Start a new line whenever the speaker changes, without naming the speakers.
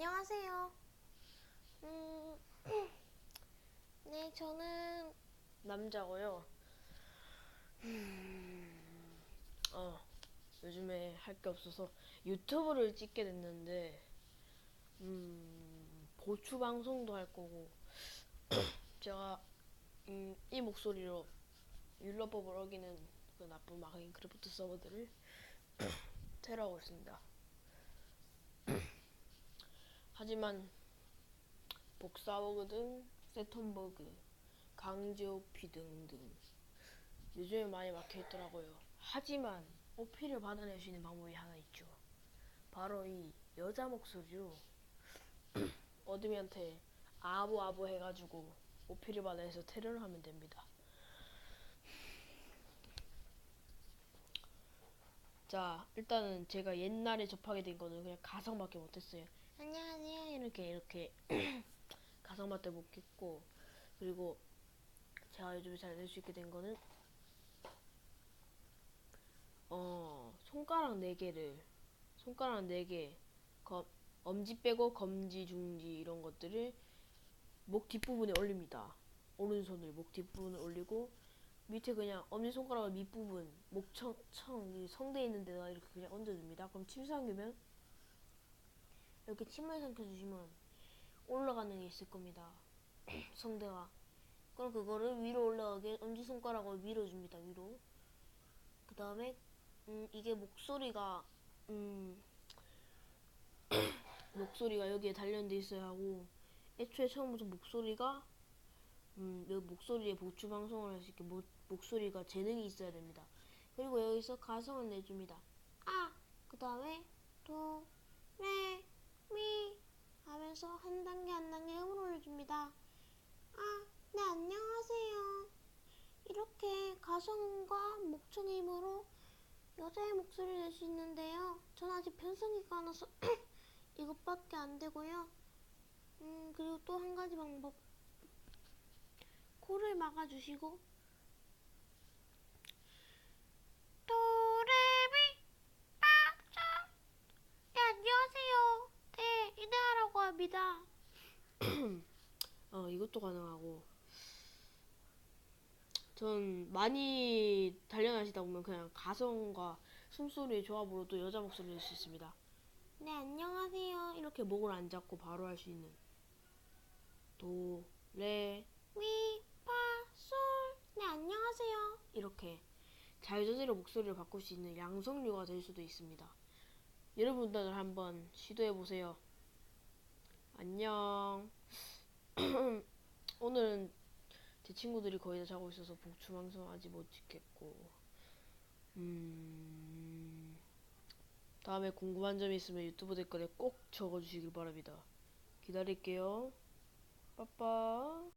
안녕하세요. 음, 네, 저는
남자고요. 음, 어, 요즘에 할 게 없어서 유튜브를 찍게 됐는데, 음, 보추 방송도 할 거고, 제가 음, 이 목소리로 율로법을 어기는 그 나쁜 마인크래프트 서버들을 테러하고 있습니다. 하지만 복사버그 등 세턴버그, 강제오피 등등 요즘에 많이 막혀 있더라고요. 하지만 오피를 받아낼 수 있는 방법이 하나 있죠. 바로 이 여자 목소리로 어드미한테 아부 아부 해가지고 오피를 받아내서 테러를 하면 됩니다. 자, 일단은 제가 옛날에 접하게 된 거는 그냥 가상밖에 못했어요. 안녕하세요. 이렇게 이렇게 가상밖에 못했고 그리고 제가 요즘에 잘 낼 수 있게 된 거는 어 손가락 네 개를 손가락 네 개, 검 엄지 빼고 검지, 중지 이런 것들을 목 뒷부분에 올립니다. 오른손을 목 뒷부분에 올리고 밑에 그냥 엄지 손가락 밑부분 목청 청 성대 있는 데다 이렇게 그냥 얹어줍니다. 그럼 침 삼키면 이렇게 침을 삼켜주시면 올라가는 게 있을 겁니다. 성대가. 그럼 그거를 위로 올라가게 엄지 손가락을 밀어줍니다. 위로. 그 다음에 음, 이게 목소리가 음, 목소리가 여기에 단련돼 있어야 하고 애초에 처음부터 목소리가 음, 여기 목소리에 보충 방송을 할 수 있게 모, 목소리가 재능이 있어야 됩니다. 그리고 여기서 가성을 내줍니다. 아, 그 다음에 미 하면서 한 단계 한 단계 올려줍니다. 아, 네 안녕하세요. 이렇게 가성과 목청의 힘으로 여자의 목소리를 낼 수 있는데요. 전 아직 변성기가 안 와서 이것밖에 안 되고요. 음, 그리고 또 한 가지 방법. 코를 막아주시고 합니다. 어 이것도 가능하고 전 많이 단련하시다 보면 그냥 가성과 숨소리의 조합으로도 여자 목소리를 낼수 있습니다. 네 안녕하세요. 이렇게 목을 안 잡고 바로 할 수 있는 도, 레, 미, 파, 솔. 네 안녕하세요. 이렇게 자유자재로 목소리를 바꿀 수 있는 양성류가 될 수도 있습니다. 여러분들 한번 시도해 보세요. 안녕. 오늘은 제 친구들이 거의 다 자고 있어서 복추방송 아직 못 찍겠고, 음, 다음에 궁금한 점이 있으면 유튜브 댓글에 꼭 적어주시길 바랍니다. 기다릴게요. 빠빠.